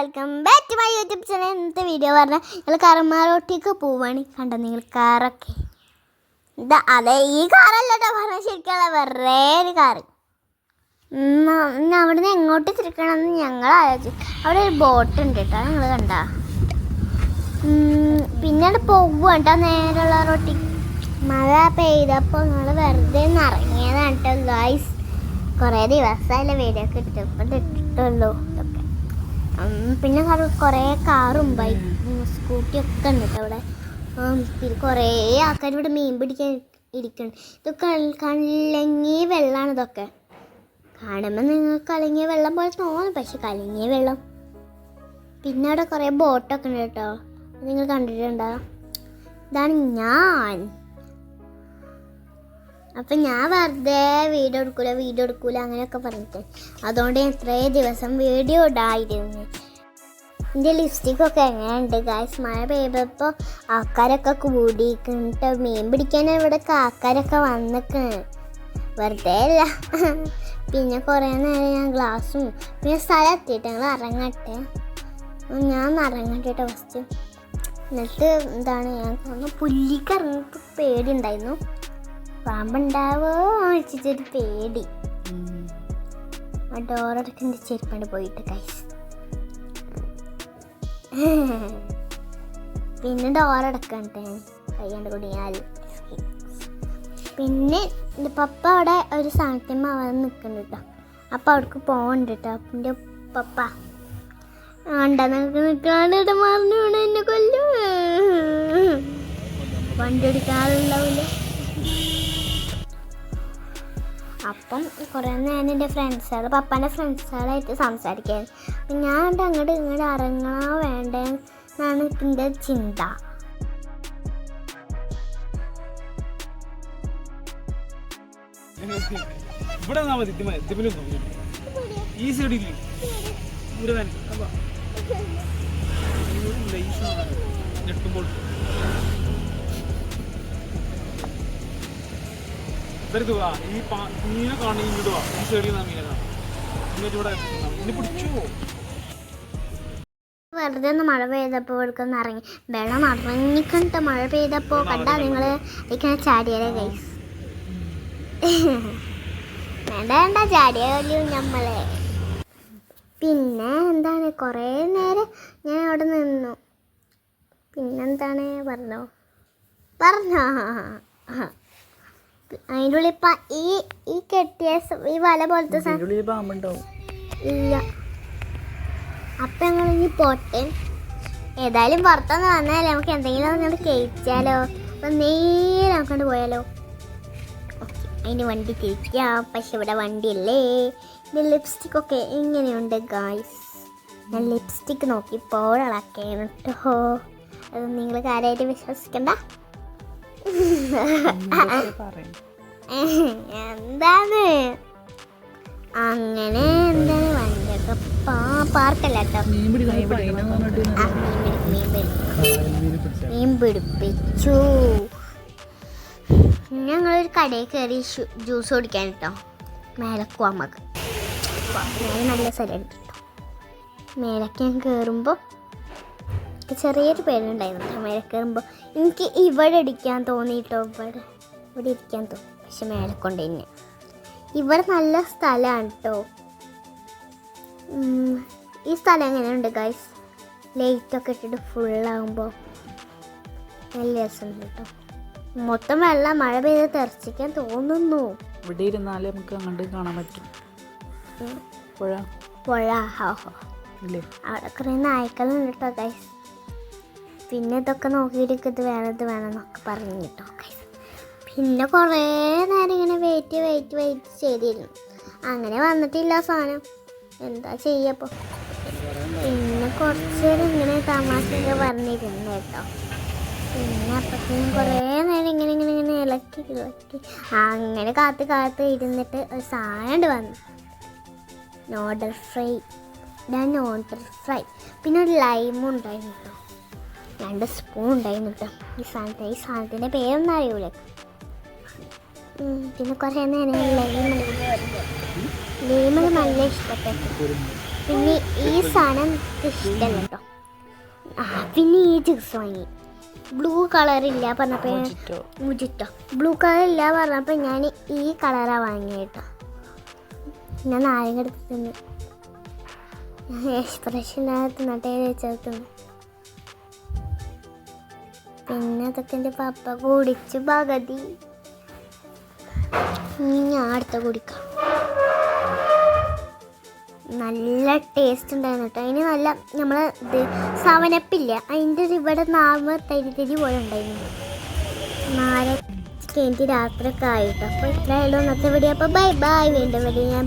Welcome back to my YouTube channel ഇന്നത്തെ video പറഞ്ഞാൽ ഞങ്ങൾ കറമാറോട്ടേക്ക് പോവാണ്. കണ്ടോ നിങ്ങൾ കാറൊക്കെ ഇതാ അതെ ഈ കാറല്ല കേട്ടോ പറഞ്ഞാൽ ശരിക്കുള്ള വേറെ ഒരു കാറ് ഇന്ന് അവിടുന്ന് എങ്ങോട്ട് തിരിക്കണമെന്ന് ഞങ്ങൾ ആലോചിച്ചു അവിടെ ഒരു ബോട്ട് ഉണ്ട് കേട്ടോ നിങ്ങൾ കണ്ട? പിന്നീട് പോകുക കേട്ടോ നേരെയുള്ള റോട്ടി. മഴ പെയ്തപ്പോൾ ഞങ്ങൾ വെറുതെ ഒന്ന് ഇറങ്ങിയതാണ് കേട്ടോ ഗായ്സ് കുറേ ദിവസമായില്ല വീഡിയോ ഒക്കെ ഇട്ടിട്ടുള്ളൂ. പിന്നെ കുറേ- കുറേ കാറും ബൈക്കും സ്കൂട്ടിയും ഒക്കെ ഉണ്ട് അവിടെ പിന്നെ കുറേ ആൾക്കാർ ഇവിടെ മീൻ പിടിക്കാൻ ഇരിക്കണം. ഇതൊക്കെ കലങ്ങിയ വെള്ളമാണ് ഇതൊക്കെ. കാണുമ്പോൾ നിങ്ങൾക്ക് കലങ്ങിയ വെള്ളം പോലെ തോന്നും പക്ഷെ കലങ്ങിയ വെള്ളം. പിന്നെ അവിടെ കുറേ ബോട്ടൊക്കെ ഉണ്ട് കേട്ടോ. നിങ്ങൾ കണ്ടിട്ടുണ്ടോ? ഇതാണ് ഞാൻ. അപ്പം ഞാൻ വെറുതെ വീഡിയോ എടുക്കൂല വീഡിയോ എടുക്കൂല അങ്ങനെയൊക്കെ പറഞ്ഞിട്ട്. അതുകൊണ്ട് ഞാൻ ഇത്രയും ദിവസം വീഡിയോ ഇടായിരുന്നു. എന്റെ ലിപ്സ്റ്റിക്കൊക്കെ എങ്ങനെയുണ്ട് ഗായ്സ് മഴ പെയ്തപ്പോൾ ആൾക്കാരൊക്കെ കൂടിയിട്ട് മീൻ പിടിക്കാൻ ഇവിടെ ആൾക്കാരൊക്കെ വന്നിക്കണ് വെറുതെ അല്ല. പിന്നെ കുറേ നേരം ഞാൻ ഗ്ലാസ്സും പിന്നെ സ്ഥലം എത്തിയിട്ട് ഞങ്ങൾ ഇറങ്ങട്ടെ ഞാൻ ഇറങ്ങട്ടെ ഫസ്റ്റ് എന്നിട്ട് എന്താണ് ഞാൻ പുല്ലിക്ക് ഇറങ്ങിയപ്പോൾ പേടിയുണ്ടായിരുന്നു. പാമ്പുണ്ടാവോ വെച്ചിട്ടൊരു പേടി. ആ ഡോറടക്കിന്റെ ചെരുപ്പാണ് പോയിട്ട് കൈസ് പിന്നെ ഡോറടക്കട്ടെ കയ്യാണ്ട് കുടിയാൽ പിന്നെ പപ്പ അവിടെ ഒരു സാധനത്തിന് അവിടെ നിൽക്കുന്നുണ്ട് കേട്ടോ അപ്പം അവിടേക്ക് പോകണ്ട കേട്ടോ എന്റെ പപ്പ. ആണ്ട നിനക്ക് നിൽക്കാണ്ട് മറന്നു വീണ് എന്നെ കൊല്ലും. വണ്ടി ഓടിക്കാറുണ്ടാവില്ല. അപ്പം കുറേ നേരം എന്റെ ഫ്രണ്ട്സുകൾ പപ്പാന്റെ ഫ്രണ്ട്സുകളായിട്ട് സംസാരിക്കാൻ അപ്പം ഞാൻ അങ്ങോട്ട് ഇങ്ങോട്ട് ഇറങ്ങണോ വേണ്ടേ എന്നാണ് എന്റെ ചിന്ത. ഇവിടെ ഈ സൈഡിൽ ഇവർക്ക് വാ ഈ പാ- മീനെ കാണി ഇങ്ങോട്ട് വാ ഈ സൈഡിൽ നിന്നാ മീനെ കാണാം. എന്നിട്ട് ഇവിടെ ഇനി പിടിച്ചു വെറുതെ ഒന്ന് മഴ പെയ്തപ്പോൾ ഇവിടേക്കൊന്ന് ഇറങ്ങി. വെള്ളം ഇറങ്ങിക്കണ്ട മഴ പെയ്തപ്പോൾ കണ്ടാ നിങ്ങൾ ഇങ്ങനെ ചാടിയാലേ കൈസ് വേണ്ട വേണ്ട ചാടിയാലോ നമ്മളെ പിന്നെ എന്താണ്? കുറേ നേരം ഞാൻ അവിടെ നിന്നു. പിന്നെന്താണ്? പറഞ്ഞോ. പറഞ്ഞോ. അതിന്റെ ഉള്ളിൽ ഇപ്പം ഈ ഈ കെട്ടിയ സ- ഈ വല പോലത്തെ സാധനം പാമ്പുണ്ടാവും ഇല്ല. അപ്പൊ ഞങ്ങൾ ഇനി പോട്ടെ. ഏതായാലും പുറത്തൊന്ന് വന്നാലേ നമുക്ക് എന്തെങ്കിലും അങ്ങോട്ട് കഴിച്ചാലോ അപ്പൊ നേരെ നമുക്കൊണ്ട് പോയാലോ? ഓക്കെ അതിന് വണ്ടി തിരിക്കാം പക്ഷെ ഇവിടെ വണ്ടിയല്ലേ? ഇത് ലിപ്സ്റ്റിക് ഒക്കെ എങ്ങനെയുണ്ട് ഗായ്സ് ഞാൻ ലിപ്സ്റ്റിക് നോക്കി പോളാക്കേണ് കേട്ടോ അത് നിങ്ങൾ കാര്യമായിട്ട് വിശ്വസിക്കണ്ട. എന്താണ്? അങ്ങനെ എന്താണ് വണ്ടിയൊക്കെ പാ- പാർക്കല്ല മീൻ പിടിപ്പിച്ചു. ഞങ്ങളൊരു കടയിൽ കയറി ജ്യൂസ് കുടിക്കാൻ കേട്ടോ മേലക്കും അമ്മയ്ക്ക് മേലെ നല്ല സ്ഥലം കേട്ടോ. മേലക്ക് ഞാൻ കയറുമ്പോൾ ചെറിയൊരു പേരുണ്ടായിരുന്നു. മേലെ കയറുമ്പോൾ എനിക്ക് ഇവിടെ ഇടിക്കാൻ തോന്നിയിട്ടോ? ഇവിടെ ഇവിടെ ഇരിക്കാൻ തോന്നി. പക്ഷെ മേലെ കൊണ്ട് തന്നെ. ഇവിടെ നല്ല സ്ഥലമാണ് കേട്ടോ ഈ സ്ഥലം എങ്ങനെയുണ്ട് ഗൈസ് ലൈറ്റൊക്കെ ഇട്ടിട്ട് ഫുള്ളാകുമ്പോൾ നല്ല രസമുണ്ട് കേട്ടോ മൊത്തം വെള്ളം മഴ പെയ്ത് തെറിച്ചിക്കാൻ തോന്നുന്നു. ഇവിടെ ഇരുന്നാലേ നമുക്ക് അങ്ങോട്ട് കാണാൻ പറ്റും. പുഴ. പുഴ ഹോ ഹോ. അവിടെ കുറേ നായ്ക്കളുണ്ട് കേട്ടോ ഗൈസ് പിന്നെ ഇതൊക്കെ നോക്കിയിട്ട് ഇത് വേണം ഇത് വേണം എന്നൊക്കെ പറഞ്ഞു കേട്ടോ പിന്നെ കുറേ നേരം ഇങ്ങനെ വെയിറ്റ് വെയിറ്റ് വെയിറ്റ് ചെയ്തിരുന്നു. അങ്ങനെ വന്നിട്ടില്ല സാധനം. എന്താ ചെയ്യപ്പോൾ പിന്നെ കുറച്ച് നേരം ഇങ്ങനെ തമാശയൊക്കെ പറഞ്ഞിരുന്നു കേട്ടോ. പിന്നെ അപ്പത്തേനും കുറേ നേരം ഇങ്ങനെ ഇങ്ങനെ ഇങ്ങനെ ഇളക്കി ഇളക്കി. അങ്ങനെ കാത്ത് കാത്ത് ഇരുന്നിട്ട് ഒരു സാധനം വന്നു. നോഡൽ ഫ്രൈ ഞാൻ നോഡൽ ഫ്രൈ പിന്നെ ഒരു ലൈമും ഉണ്ടായിരുന്നു കേട്ടോ. രണ്ട് സ്പൂൺ ഉണ്ടായിരുന്നു കേട്ടോ ഈ സാധനത്തിന്. ഈ സാധനത്തിന്റെ പേരൊന്നും അറിയൂല. പിന്നെ കുറേ നേരം ലൈം ലൈമ് നല്ല ഇഷ്ടപ്പെട്ടു. പിന്നെ ഈ സാധനം ഇഷ്ടമല്ല കേട്ടോ ആ പിന്നെ ഈ ജ്യൂസ് വാങ്ങി. ബ്ലൂ കളർ ഇല്ല പറഞ്ഞപ്പോൾ മുജിറ്റോ. ബ്ലൂ കളർ ഇല്ല പറഞ്ഞപ്പോൾ ഞാൻ ഈ കളറാണ് വാങ്ങിയത് കേട്ടോ ഞാൻ നാരങ്ങ എടുത്ത് തിന്നു. എക്സ്പ്രഷൻ തിന്നട്ടെ നട്ടേ തിന്നു. പിന്നെ അതൊക്കെ എന്റെ പപ്പ കുടിച്ച് പകുതി. ഞാൻ അടുത്ത കുടിക്കാം. നല്ല ടേസ്റ്റ് ഉണ്ടായിരുന്നു കേട്ടോ. അതിന് നല്ല നമ്മൾ ഇത് സവനപ്പില്ല. അതിന്റെ ഒരു ഇവിടെ നാമ തരി തരി പോലെ ഉണ്ടായിരുന്നു. നാല് കഴിഞ്ഞിട്ട് രാത്രി ഒക്കെ ആയിട്ടോ അപ്പോൾ ഇത്രയായാലും ഇന്നത്തെ വീഡിയോ അപ്പോൾ ബൈ ബൈ വീണ്ടും വീഡിയോ ഞാൻ